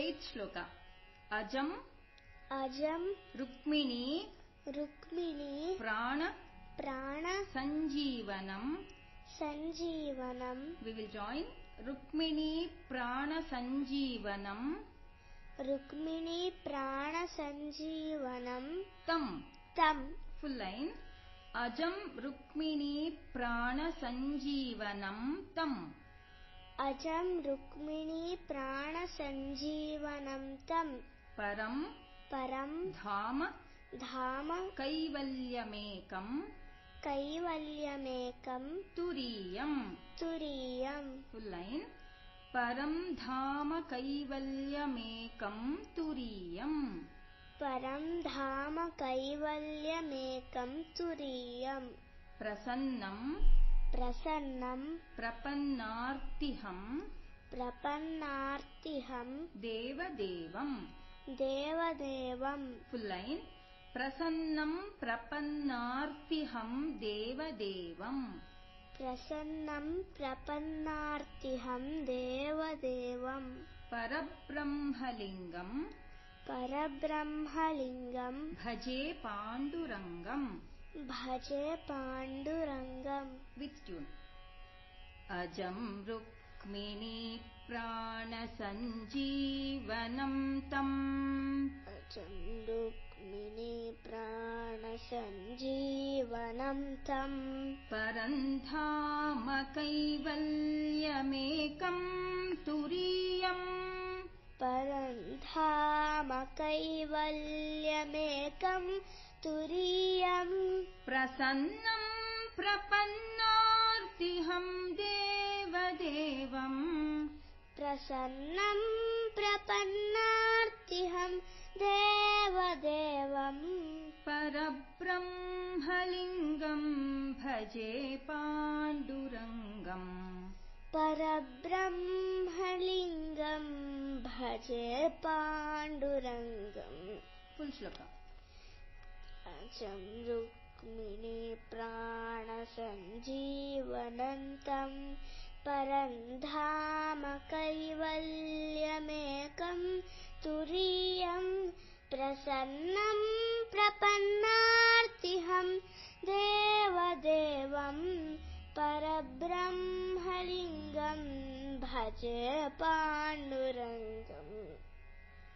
Eight श्लोक अजम् अजम् रुक्मिणी रुक्मिणी प्राण प्राण सञ्जीवनम् सञ्जीवनम् वि विल् जायिन् रुक्मिणी प्राणसञ्जीवनम् रुक्मिणी प्राणसञ्जीवनम् तम् तम् फुल् लैन् अजम् रुक्मिणी प्राणसञ्जीवनम् तम् अजम् रुक्मिणी प्राणसञ्जीवनम् तम् परम् परम् धाम धाम कैवल्यमेकम् कैवल्यमेकम् तुरीयम्। तुरीयम्। लैन् परम् धाम कैवल्यमेकम् तुरीयम्। परम् धाम कैवल्यमेकम् तुरीयम्। प्रसन्नम् प्रसन्नम् प्रपन्नार्तिहम् प्रपन्नार्तिहम् देवदेवम् देवदेवम् फुल् लैन् प्रसन्नम् प्रपन्नार्तिहम् देवदेवम् प्रसन्नम् प्रपन्नार्तिहम् देवदेवम् परब्रह्मलिङ्गम् परब्रह्मलिङ्गम् भजे पाण्डुरङ्गम् भजे पाण्डुरङ्गम् वित् ट्यून् अजम् रुक्मिणी प्राणसञ्जीवनम् तम् अजम् रुक्मिणी प्राणसञ्जीवनम् तम् परन्धाम कैवल्यमेकम् तुरीयम् परन्धाम कैवल्यमेकम् तुरीयम्। प्रसन्नम् प्रपन्नार्तिहम् देवदेवम्। प्रसन्नम् प्रपन्नार्तिहम् देवदेवम्। परब्रह्मलिङ्गम् भजे पाण्डुरङ्गम्। परब्रह्मलिङ्गम् भजे पाण्डुरङ्गम्। फुल् श्लोक अजम् रुक्मिणी प्राणसञ्जीवनन्तम् परन्धाम कैवल्यमेकम् तुरीयम् प्रसन्नम् प्रपन्नार्तिहम् देवदेवम् परब्रह्मलिङ्गम् भजे पाण्डुरङ्गम्